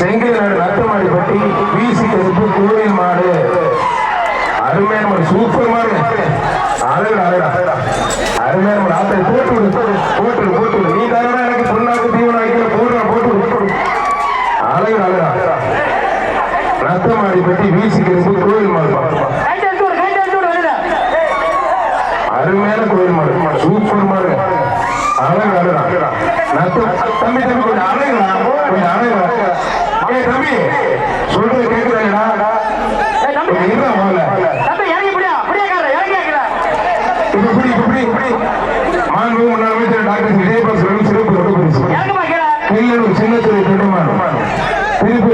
செங்கல் நாடு ரத்தமாடி பட்டி வீசி கருப்பு கோவில் மாடு. அருமையான மாடு சூப்பர் மாடு. அழகு அழகா அருமையான மாடு ஆத்தை போட்டு விடு போட்டு விடு போட்டு விடு நீ தானே எனக்கு பொண்ணாக்கு தீவனம் வைக்கல போடுறா போட்டு விடு போட்டு அழகு அழகா ரத்தமாடி பட்டி வீசி கருப்பு கோவில் மாடு அருமையான கோயில் மாடு. சூப்பர் மாடு அழகு அழகா நத்தம் தம்பி தம்பி டாக்டர் விஜயபாஸ் ரவி சிறப்பு ரொம்ப பரிசு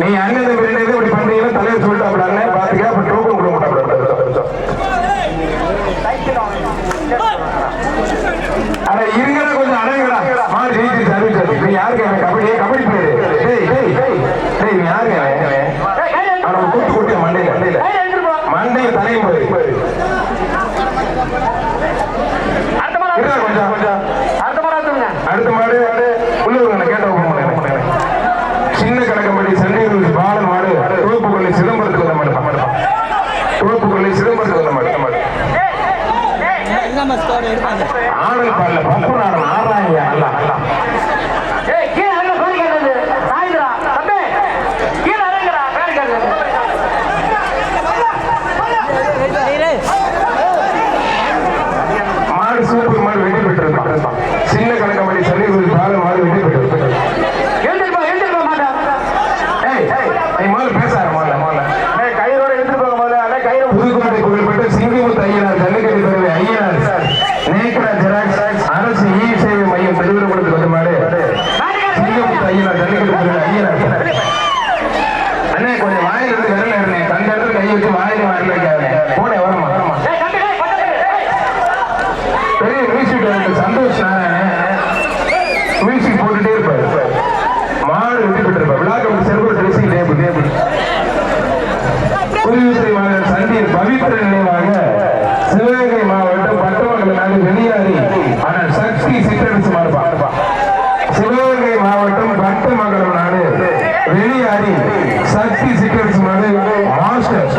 நீ அண்ணன் பேரும் இப்படி பண்றீங்கன்னா தலைவர் சொல்லிட்டு அப்படி பாத்துக்க அப்ப டோக்கன் கொடுக்க மாட்டாங்க அட இருங்கடா கொஞ்சம் மாடு ஜெயிச்சு அறிவிச்சாச்சு நீ யாருக்கு கபடி கபடி பேரு. பல்ல பப்பு நான் ஆறாயா அல்ல அல்ல மாடு சூப்பர் மாடு வெட்டி பெற்றிருப்பான். சின்ன கணக்கம்படி சொல்லி ஒரு பால் மாடு வெட்டி பெற்றிருப்பான். மாடு பேசாரு முதல்ல முதல்ல கயிறோட எடுத்துட்டு போக முதல்ல கயிறு புதுக்கோட்டை குடியுரிமை மகன் சந்தீர் பவித்திர நினைவாக சிவகங்கை மாவட்டம் பட்டமங்கல நாடு வெளியாரி ஆனால் சக்தி சிற்றரசு மாறுபா சிவகங்கை மாவட்டம் பட்டமங்கலம் நாடு வெளியாரி சக்தி சிற்றரசு மாதிரி மாஸ்டர்.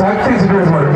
சக்தி சிற்றரசு மாதிரி